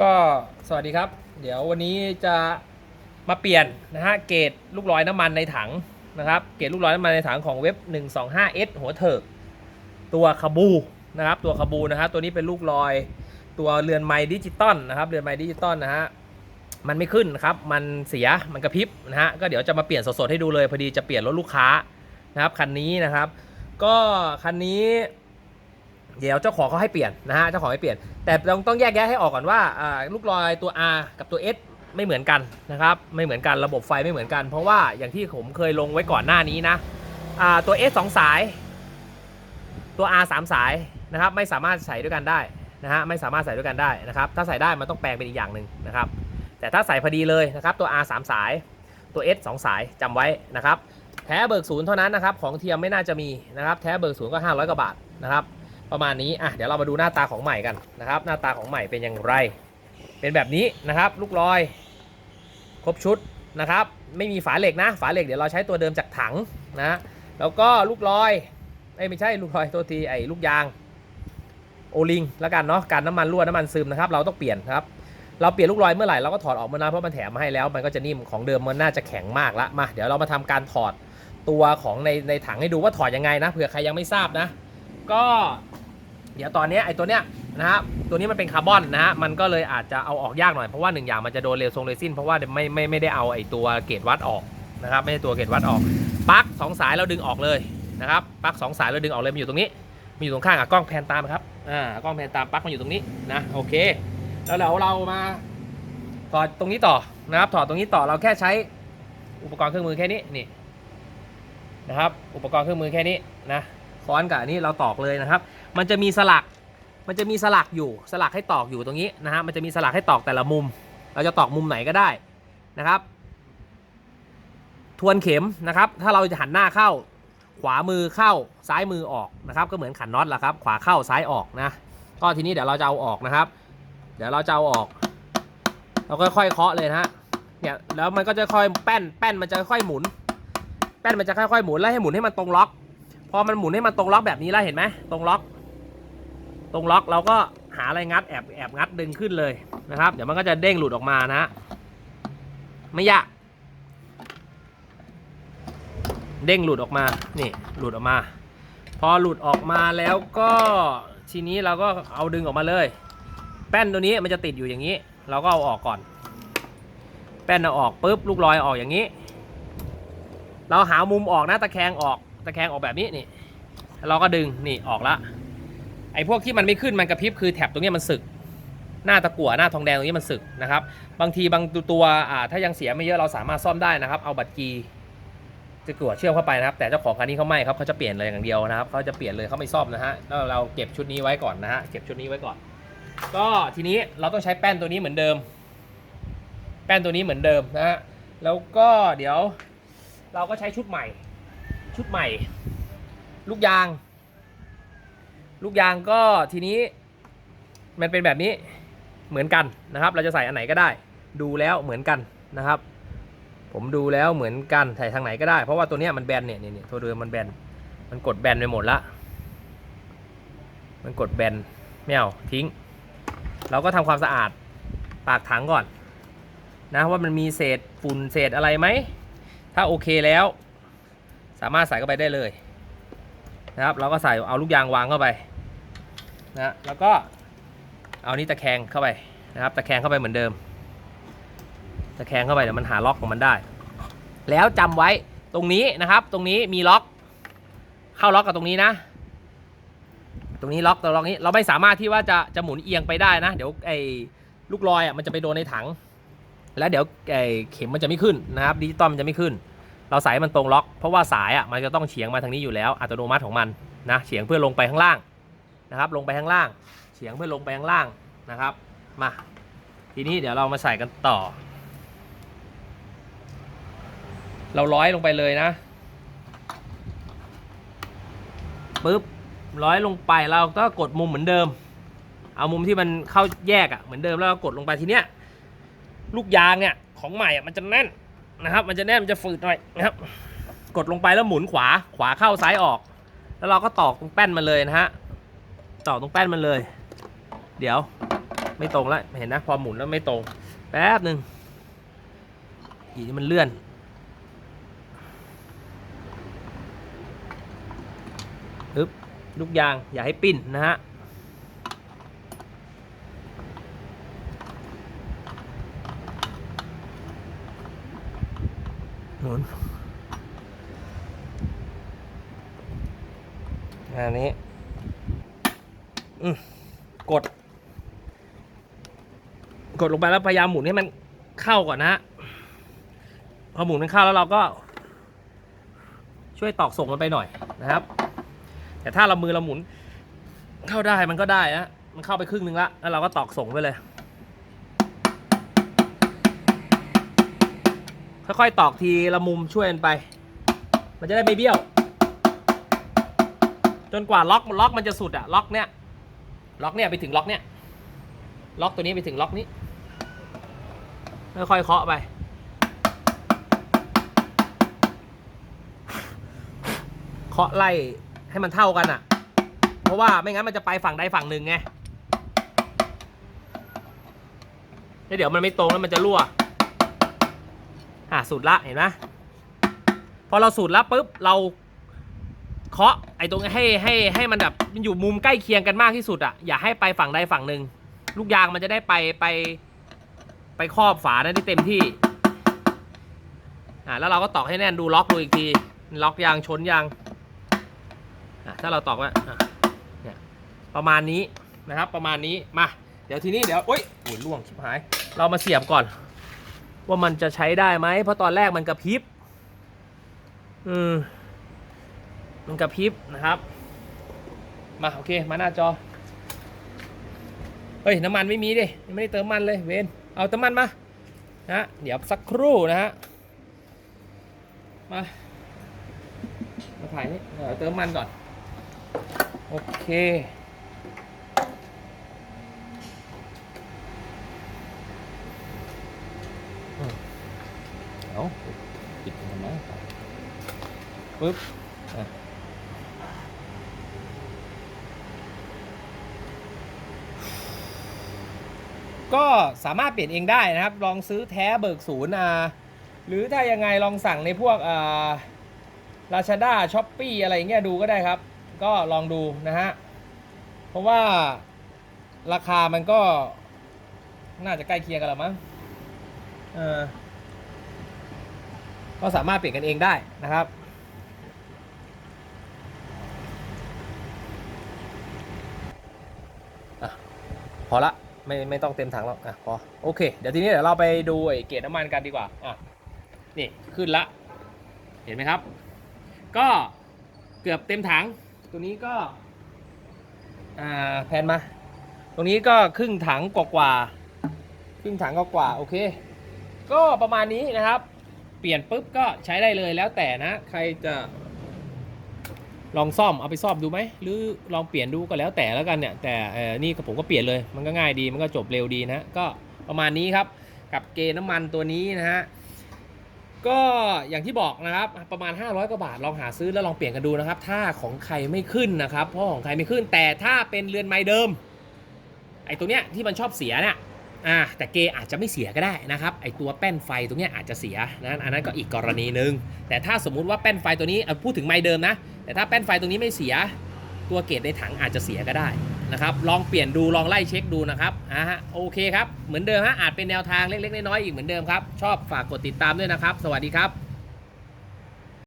ก็สวัสดีครับ เดี๋ยววันนี้จะมาเปลี่ยนนะฮะเกรดลูกลอยน้ำมันในถังนะครับเกรดลูกลอยน้ำมันในถังของเว็บ 125S หัวเถิกตัวคาบูนะครับตัวคาบูนะฮะตัวนี้เป็นลูกลอยตัวเรือนไม้ดิจิตอลนะครับเรือนไม้ดิจิตอลนะฮะมันไม่ขึ้นครับมันเสียมันกระพริบนะฮะก็เดี๋ยวจะมาเปลี่ยนสดๆให้ดูเลยพอดีจะเปลี่ยนรถลูกค้านะครับคันนี้นะครับ ก็คันนี้ เดี๋ยวเจ้าของเขาให้เปลี่ยนนะฮะเจ้าของให้เปลี่ยน แต่ต้องต้องแยกแยะให้ออกก่อนว่าลูกลอยตัว R กับตัว S ไม่เหมือนกันนะครับไม่เหมือนกันระบบไฟไม่เหมือนกัน เพราะว่าอย่างที่ผมเคยลงไว้ก่อนหน้านี้นะตัว S 2 สาย ตัว R 3 สายนะครับไม่สามารถใส่ด้วยกันได้นะฮะไม่สามารถใส่ด้วยกันได้นะครับถ้าใส่ได้มันต้องแปลงเป็นอีกอย่างหนึ่งนะครับแต่ถ้าใส่พอดีเลยนะครับตัว R 3 สายตัว S 2 สายจำไว้นะครับแท้เบิกศูนย์เท่านั้นนะครับของเทียมไม่น่าจะมีนะครับแท้เบิกศูนย์ก็ 500กว่าบาทนะครับ ประมาณนี้อะเดี๋ยวเรามาดูหน้าตาของใหม่กันนะครับ หน้าตาของใหม่เป็นอย่างไร เป็นแบบนี้นะครับ ลูกลอย ครบชุดนะครับ ไม่มีฝาเหล็กนะ ฝาเหล็กเดี๋ยวเราใช้ตัวเดิมจากถังนะแล้วก็ลูกลอยเอ้ไม่ใช่ลูกลอยตัวทีไอ้ลูกยางโอลิงแล้วกันเนาะการน้ำมันรั่วน้ำมันซึมนะครับเราต้องเปลี่ยนครับเราเปลี่ยนลูกลอยเมื่อไหร่เราก็ถอดออกมานะเพราะมันแถมมาให้แล้ว มันก็จะนิ่มของเดิมมันน่าจะแข็งมากละมาเดี๋ยวเรามาทำการถอดตัวของในในถังให้ดูว่าถอดยังไงนะเผื่อใครยังไม่ทราบนะ ก็เดี๋ยวตอนนี้ไอ้ตัวเนี้ยนะครับตัวนี้มันเป็นคาร์บอนนะฮะมันก็เลยอาจจะเอาออกยากหน่อยเพราะว่าหนึ่งอย่างมันจะโดนเรลทรงเรซินเพราะว่าไม่ไม่ไม่ได้เอาไอ้ตัวเกจวัดออกนะครับไม่ใช่ตัวเกจวัดออกปลั๊กสองสายเราดึงออกเลยนะครับปลั๊กสองสายเราดึงออกเลยมันอยู่ตรงนี้มันอยู่ตรงข้างอะกล้องแพนตามครับอ่ากล้องแพนตามปลั๊กมันอยู่ตรงนี้นะโอเค แล้วเดี๋ยวเรามาถอดตรงนี้ต่อนะครับถอดตรงนี้ต่อเราแค่ใช้อุปกรณ์เครื่องมือแค่นี้นี่นะครับอุปกรณ์เครื่องมือแค่นี้นะ ค้อนกับอันนี้เราตอกเลยนะครับ มันจะมีสลัก มันจะมีสลักอยู่ สลักให้ตอกอยู่ตรงนี้นะฮะ มันจะมีสลักให้ตอกแต่ละมุม เราจะตอกมุมไหนก็ได้นะครับ ทวนเข็มนะครับ ถ้าเราจะหันหน้าเข้า ขวามือเข้า ซ้ายมือออกนะครับ ก็เหมือนขันน็อตแหละครับ ขวาเข้าซ้ายออกนะ ก็ทีนี้เดี๋ยวเราจะเอาออกนะครับ เดี๋ยวเราจะเอาออก เราค่อยๆเคาะเลยนะฮะ เนี่ย แล้วมันก็จะค่อยแป้น แป้นมันจะค่อยหมุน แป้นมันจะค่อยๆหมุนแล้วให้หมุนให้มันตรงล็อก พอมันหมุนให้มันตรงล็อกแบบนี้แล้วเห็นไหมตรงล็อก ตรงล็อกเราก็หาอะไรงัดแอบแอบงัดดึงขึ้นเลยนะครับ เดี๋ยวมันก็จะเด้งหลุดออกมานะไม่ยากเด้งหลุดออกมา นี่หลุดออกมา พอหลุดออกมาแล้วก็ทีนี้เราก็เอาดึงออกมาเลย แป้นตัวนี้มันจะติดอยู่อย่างนี้ เราก็เอาออกก่อน แป้นเอาออกปุ๊บลูกลอยออกอย่างนี้ เราหามุมออกนะตะแคงออก ตะแคงออกแบบนี้นี่เราก็ดึงนี่ออกละไอ้พวกที่มันไม่ขึ้นมันกระพริบคือแถบตรงนี้มันสึก หน้าตะกั่วหน้าทองแดงตรงนี้มันสึกนะครับ บางทีบางตัวอ่าถ้ายังเสียไม่เยอะเราสามารถซ่อมได้นะครับ เอาบัตรกีตะกัวเชื่อมเข้าไปนะครับ แต่เจ้าของคันนี้เขาไม่ครับเขาจะเปลี่ยนเลยอย่างเดียวนะครับเขาจะเปลี่ยนเลยเขาไม่ซ่อมนะฮะแล้วเราเก็บชุดนี้ไว้ก่อนนะฮะเก็บชุดนี้ไว้ก่อน ก็ทีนี้เราต้องใช้แป้นตัวนี้เหมือนเดิม แป้นตัวนี้เหมือนเดิมนะฮะแล้วก็เดี๋ยวเราก็ใช้ชุดใหม่ ชุดใหม่ ลูกยาง ลูกยางก็ทีนี้มันเป็นแบบนี้เหมือนกันนะครับ เราจะใส่อันไหนก็ได้ ดูแล้วเหมือนกันนะครับ ผมดูแล้วเหมือนกันใส่ทางไหนก็ได้ เพราะว่าตัวเนี้ยมันแบนเนี่ยเนี่ยตัวเดิมมันแบนมันกดแบนไปหมดละมันกดแบนไม่เอาทิ้ง เราก็ทำความสะอาดปากถังก่อนนะว่ามันมีเศษฝุ่นเศษอะไรไหม ถ้าโอเคแล้ว สามารถใส่เข้าไปได้เลยนะครับ เราก็ใส่เอาลูกยางวางเข้าไปนะแล้วก็เอานี่ตะแคงเข้าไปนะครับ ตะแคงเข้าไปเหมือนเดิม ตะแคงเข้าไปเดี๋ยวมันหาล็อกของมันได้ แล้วจำไว้ตรงนี้นะครับ ตรงนี้มีล็อก เข้าล็อกกับตรงนี้นะ ตรงนี้ล็อกตัวล็อกนี้เราไม่สามารถที่ว่าจะจะหมุนเอียงไปได้นะ เดี๋ยวไอ้ลูกลอยอะมันจะไปโดนในถัง แล้วเดี๋ยวไอ้เข็มมันจะไม่ขึ้นนะครับดิจิตอลมันจะไม่ขึ้น เราใส่ให้มันตรงล็อก เพราะว่าสายอะมันจะต้องเฉียงมาทางนี้อยู่แล้วอัตโนมัติของมันนะเฉียงเพื่อลงไปข้างล่างนะครับ ลงไปข้างล่าง เฉียงเพื่อลงไปข้างล่างนะครับมาทีนี้เดี๋ยวเรามาใส่กันต่อ เราร้อยลงไปเลยนะปึ๊บร้อยลงไปเราก็กดมุมเหมือนเดิม เอามุมที่มันเข้าแยกอะเหมือนเดิมแล้วเรากดลงไปทีเนี้ยลูกยางเนี่ยของใหม่อะมันจะแน่น นะครับ มันจะแน่นมันจะฝืดหน่อยนะครับ กดลงไปแล้วหมุนขวา ขวาเข้าซ้ายออก แล้วเราก็ตอกตรงแป้นมันเลยนะฮะ ตอกตรงแป้นมันเลย เดี๋ยวไม่ตรงแล้วเห็นนะ พอหมุนแล้วไม่ตรง แป๊บหนึ่งอีนี่มันเลื่อนอึ๊บลูกยางอย่าให้ปิ้นนะฮะ นอันนี้กด กดลงไปแล้วพยายามหมุนให้มันเข้าก่อนนะฮะพอหมุนมันเข้าแล้วเราก็ ช่วยตอกส่งมันไปหน่อยนะครับ แต่ถ้าเรามือเราหมุนเข้าได้มันก็ได้นะมันเข้าไปครึ่งหนึงละแล้วเราก็ตอกส่งไปเลย ค่อยๆตอกทีละมุมช่วยกันไป มันจะได้ไม่เบี้ยว จนกว่าล็อกล็อกมันจะสุดอะล็อกเนี้ยล็อกเนี้ยไปถึงล็อกเนี้ยล็อกตัวนี้ไปถึงล็อกนี้ค่อยๆเคาะไปเคาะไล่ให้มันเท่ากันอะเพราะว่าไม่งั้นมันจะไปฝั่งใดฝั่งหนึ่งไงแล้วเดี๋ยวมันไม่ตรงแล้วมันจะรั่ว อะสูตรละเห็นไหมพอเราสูตรละปุ๊บเราเคาะไอ้ตรงให้ให้ให้มันแบบมันอยู่มุมใกล้เคียงกันมากที่สุดอะอย่าให้ไปฝั่งใดฝั่งหนึ่งลูกยางมันจะได้ไปไปไปครอบฝาได้เต็มที่อะแล้วเราก็ตอกให้แน่นดูล็อกดูอีกทีล็อกยางชนยางอะถ้าเราตอกว่าอะเนี่ยประมาณนี้นะครับประมาณนี้มาเดี๋ยวทีนี้เดี๋ยวโอ๊ยโอ้ยล่วงชิบหาย เรามาเสียบก่อน ว่ามันจะใช้ได้ไหมเพราะตอนแรกมันกระพริบอืมมันกระพริบนะครับมาโอเคมาหน้าจอเฮ้ยน้ำมันไม่มีดิยังไม่ได้เติมมันเลยเวนเอาเติมมันมานะเดี๋ยวสักครู่นะฮะมามาถ่ายนี่เดี๋ยวเติมมันก่อนโอเค เอาปิดมันทำไม ปึ๊บก็สามารถเปลี่ยนเองได้นะครับ ลองซื้อแท้เบิกศูนย์อ่าหรือถ้ายังไงลองสั่งในพวกอ่าลาชาด้าช้อปปี้อะไรเงี้ยดูก็ได้ครับ ก็ลองดูนะฮะ เพราะว่าราคามันก็น่าจะใกล้เคียงกันแล้วมั้งเออก็สามารถเปลี่ยนกันเองได้นะครับ พอละไม่ไม่ต้องเต็มถังแล้วอะพอโอเค เดี๋ยวทีนี้เดี๋ยวเราไปดูไอ้เกจน้ำมันกันดีกว่าอะนี่ขึ้นละ เห็นไหมครับ ก็เกือบเต็มถัง ตัวนี้ก็อ่าแพนมา ตรงนี้ก็ครึ่งถังกว่าๆครึ่งถังกว่าๆโอเค ก็ประมาณนี้นะครับ เปลี่ยนปุ๊บก็ใช้ได้เลยแล้วแต่นะ ใครจะ ลองซ่อมเอาไปซ่อมดูไหมหรือลองเปลี่ยนดูก็แล้วแต่แล้วกันเนี่ยแต่นี่ผมก็เปลี่ยนเลยมันก็ง่ายดีมันก็จบเร็วดีนะก็ประมาณนี้ครับกับเกน้ำมันตัวนี้นะฮะก็อย่างที่บอกนะครับประมาณ 500กว่าบาทลองหาซื้อแล้วลองเปลี่ยนกันดูนะครับ ถ้าของใครไม่ขึ้นนะครับเพราะของใครไม่ขึ้น แต่ถ้าเป็นเรือนไม้เดิมไอ้ตัวเนี้ยที่มันชอบเสียเนี่ย อ่าแต่เกอาจจะไม่เสียก็ได้นะครับไอตัวแป้นไฟตรงนี้อาจจะเสียนะอันนั้นก็อีกกรณีหนึ่งแต่ถ้าสมมุติว่าแป้นไฟตัวนี้พูดถึงไม้เดิมนะ แต่ถ้าแป้นไฟตรงนี้ไม่เสีย ตัวเกตในถังอาจจะเสียก็ได้นะครับลองเปลี่ยนดูลองไล่เช็คดูนะครับอ่าฮะโอเคครับเหมือนเดิมฮะอาจเป็นแนวทางเล็กๆน้อยๆอีกเหมือนเดิมครับชอบฝากกดติดตามด้วยนะครับ สวัสดีครับ